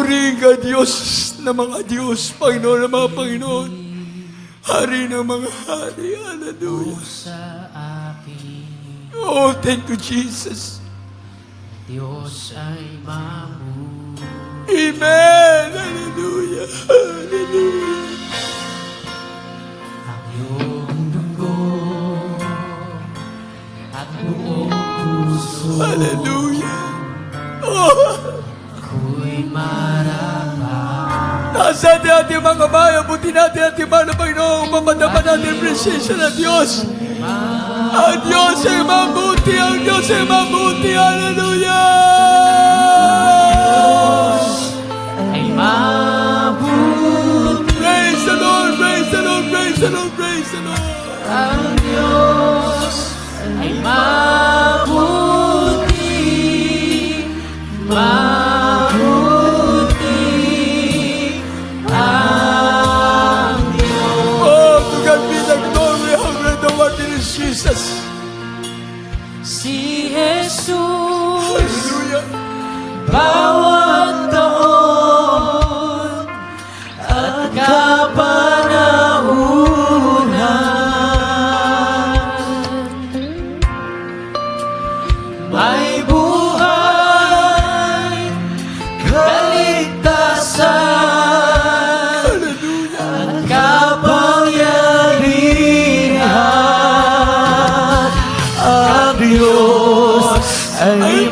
Puri ka Diyos na mga Diyos, Panginoon ng mga Panginoon. Hari ng mga hari. Hallelujah. Oh, thank you, Jesus. Diyos ay mabuti. Amen. Hallelujah. Hallelujah. Ang iyong dugo at buong puso Hallelujah. Oh. nasa atin ating mga bayan, buti natin ating mga Panginoon, mapadaman natin ang presensya ng Diyos. Ang Diyos ay mabuti, ang Diyos ay mabuti. Hallelujah. Ay mabuti Praise the Lord, praise the Lord, praise the Lord, praise the Lord. ang Diyos. Ay mabuti. Ang Diyos ay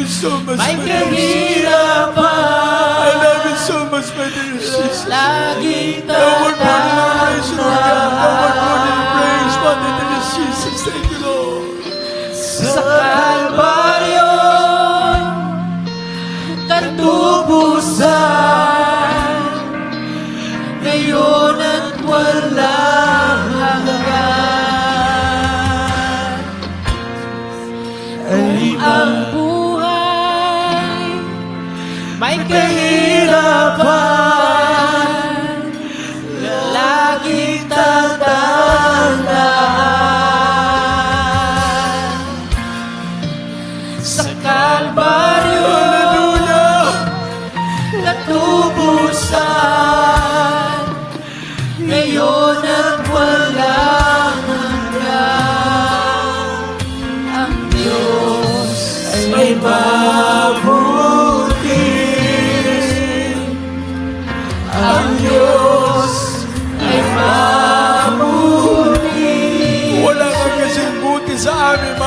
you so much, may Jesus. kahirapan I love you so much, my dear Jesus. word for the praise, Lord God. Word for the praise, dear Jesus. Thank you, Lord. sa Kalbaryo katubusan ngayon at walang hanggan ay ang may kahirapan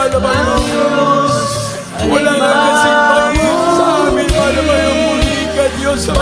sa amin, mahal na Panginoon. ay Wala kang kasing maliit sa amin, na Panginoon. Muli ka, Diyos sa